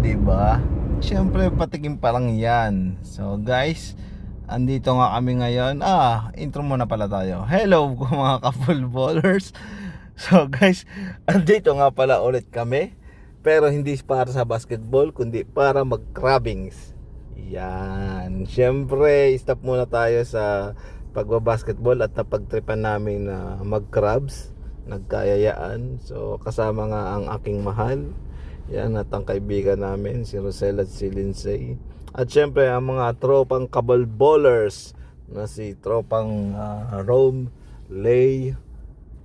di ba? Siyempre, patikim pa lang yan. So, guys, andito nga kami ngayon. Ah, intro muna pala tayo. Hello mga ka-full ballers. So, guys, andito nga pala ulit kami. Pero hindi para sa basketball, kundi para mag-crabbings. Yan. Siyempre, stop muna tayo sa pagbabasketball at napagtripan namin na mag-crabs. Nagkayayaan. So, kasama nga ang aking mahal. Yan at ang kaibigan namin, si Rosel at si Lindsay. At syempre, ang mga tropang kabal ballers na si tropang ah, Rome, Lay,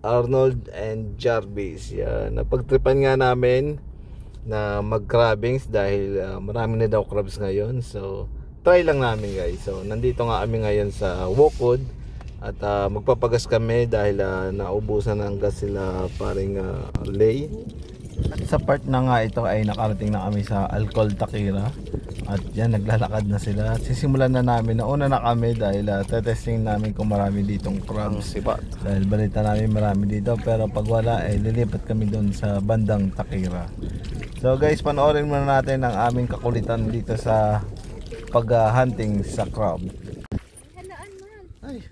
Arnold, and Jarvis. Yan. Napagtripan nga namin na mag-crabbings dahil ah, marami na daw crabs ngayon. So, try lang namin guys. So, nandito nga kami ngayon sa Wokwood at ah, magpapagas kami dahil ah, naubusan ng gas sila paring ah, Lay. At sa part na nga ito ay nakarating na kami sa Alcol Takira. At yan, naglalakad na sila. Sisimulan na namin. Nauna na kami dahil uh, testing namin kung marami ditong crabs. sibat. Dahil balita namin marami dito. Pero pag wala, eh, lilipat kami doon sa bandang Takira. So guys, panoorin muna natin ang aming kakulitan dito sa pag-hunting sa crab. Ay,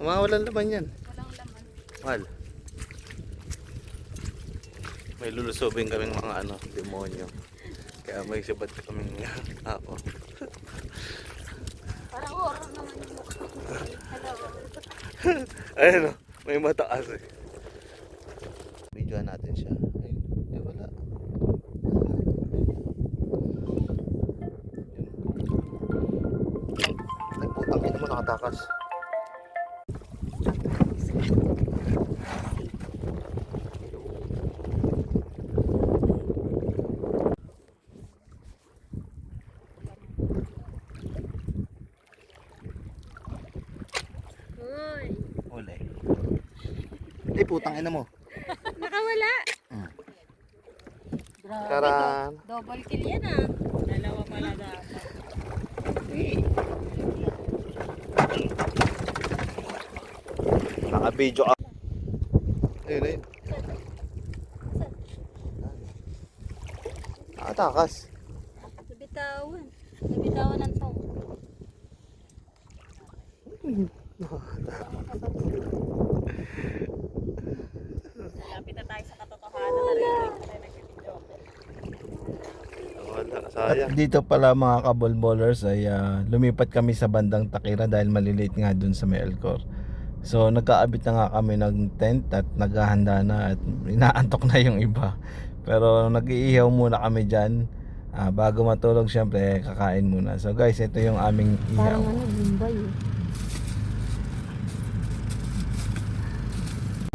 mawalan laman yan. Walang laman. Mahal. May lulusubin kaming mga ano, demonyo. Kaya may sibat kaming ako. Parang horror naman yung mukha. Ayun o, may mataas eh. Videoan natin siya. Ayun, eh wala. Ay putang ina mo nakatakas. Putang ina mo. Nakawala. Hmm. Taran! do- Double kill yan ah. Dalawa pala dapat. Naka-video ka. Ayun ayun. Nakatakas. Nabitawan. Nabitawan ng tong. Lapit na tayo sa katotohanan na rin. Wala, sayang. At dito pala mga kabolbolers ay ah, lumipat kami sa bandang Takira dahil malilate nga dun sa may Elcor. So nagkaabit na nga kami ng tent at naghahanda na at inaantok na yung iba. Pero nag-iihaw muna kami dyan. Ah, bago matulog syempre kakain muna. So guys ito yung aming ihaw. ano, Bombay eh.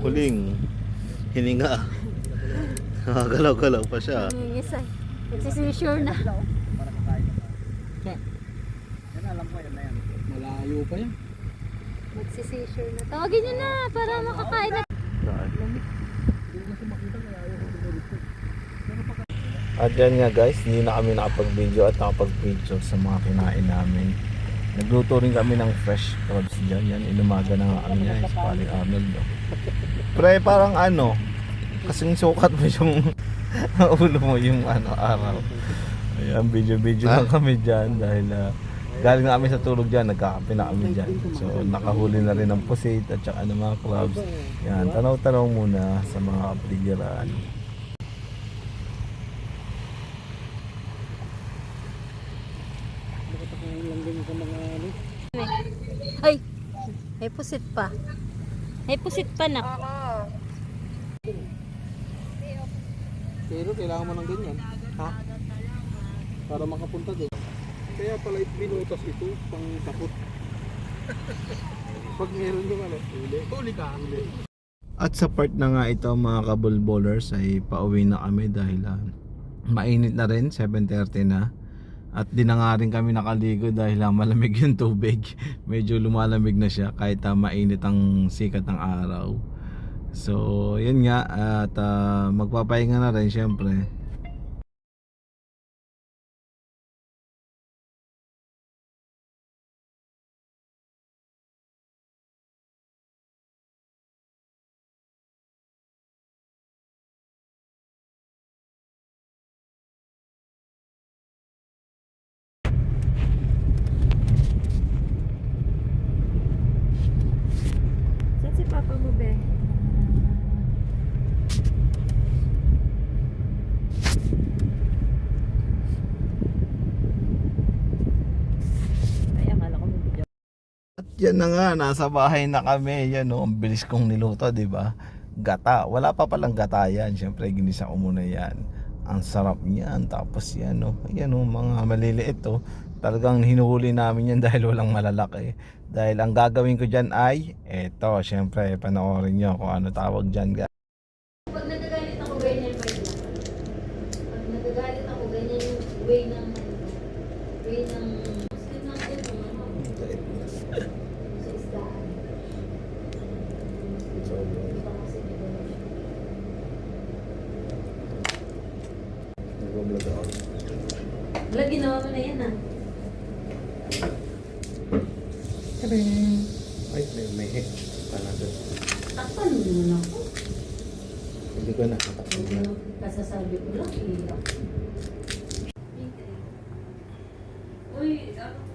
Huling hininga. Galaw-galaw pa siya. Nangingisay. Nagsisisure na. Malayo pa yan. Nagsisisure na. Tawagin nyo na para makakain na. At yan nga guys, hindi na kami nakapag-video at nakapag-picture sa mga kinain namin. Nagluto rin kami ng fresh crabs dyan. Yan, inumaga na nga kami yan. Sa Paling Arnold. No? Pre, parang ano, kasing sukat mo yung ulo mo yung ano, araw. Ayan, video-video lang kami dyan dahil ah, galing na kami sa tulog dyan, nagkakape na kami dyan. So, nakahuli na rin ng pusit at saka ng mga clubs. Yan, tanaw-tanaw muna sa mga kapiligiran. Ay! May pusit pa. May pusit pa na. Pero kailangan mo ng ganyan. Ha? Para makapunta doon. Kaya pala binutas ito pang takot. Pag meron yung ano, huli. Huli ka. Huli. At sa part na nga ito mga kabulbowlers ay pauwi na kami dahil ah, mainit na rin, 7.30 na. At di na nga rin kami nakaligo dahil ah, malamig yung tubig. Medyo lumalamig na siya kahit ah, mainit ang sikat ng araw. So, yun nga at ah, magpapahinga na rin syempre. Yan na nga, nasa bahay na kami. Yan o, ang bilis kong niluto, di ba? Gata. Wala pa palang gata yan. Siyempre, ginisa ko muna yan. Ang sarap niyan. Tapos yan o. Yan o, mga maliliit o. Talagang hinuhuli namin yan dahil walang malalaki. Dahil ang gagawin ko dyan ay, eto, siyempre, panoorin nyo kung ano tawag dyan, guys. Pag nagagalit ako, ganyan pa rin. Pag nagagalit ako, ganyan yung way ng way ng Muslim na ako yung ano, sa isdaan. Iba kasi may ganun siya. Wala, ginawa mo na yan ah. Ay, may may hit. Takpan mo naman ako. Hindi ko nakakatakot Ano, kasasabi ko lang, iyak. Uy, ano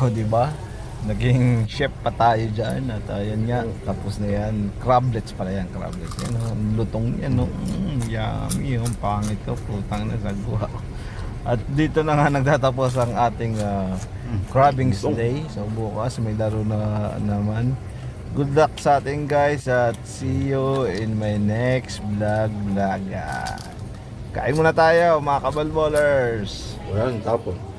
O, di ba? Naging chef pa tayo dyan. At ayan nga, tapos na yan. Crablets pala yan, crablets. Yan o, ang lutong yan o. Mm, yummy yung pangit ko. Putang na sagwa. At dito na nga nagtatapos ang ating ah, crabbing stay. So bukas may laro na naman. Good luck sa ating guys at see you in my next vlog vlog. Kain muna tayo mga kabalbolers. Wala nang tapon.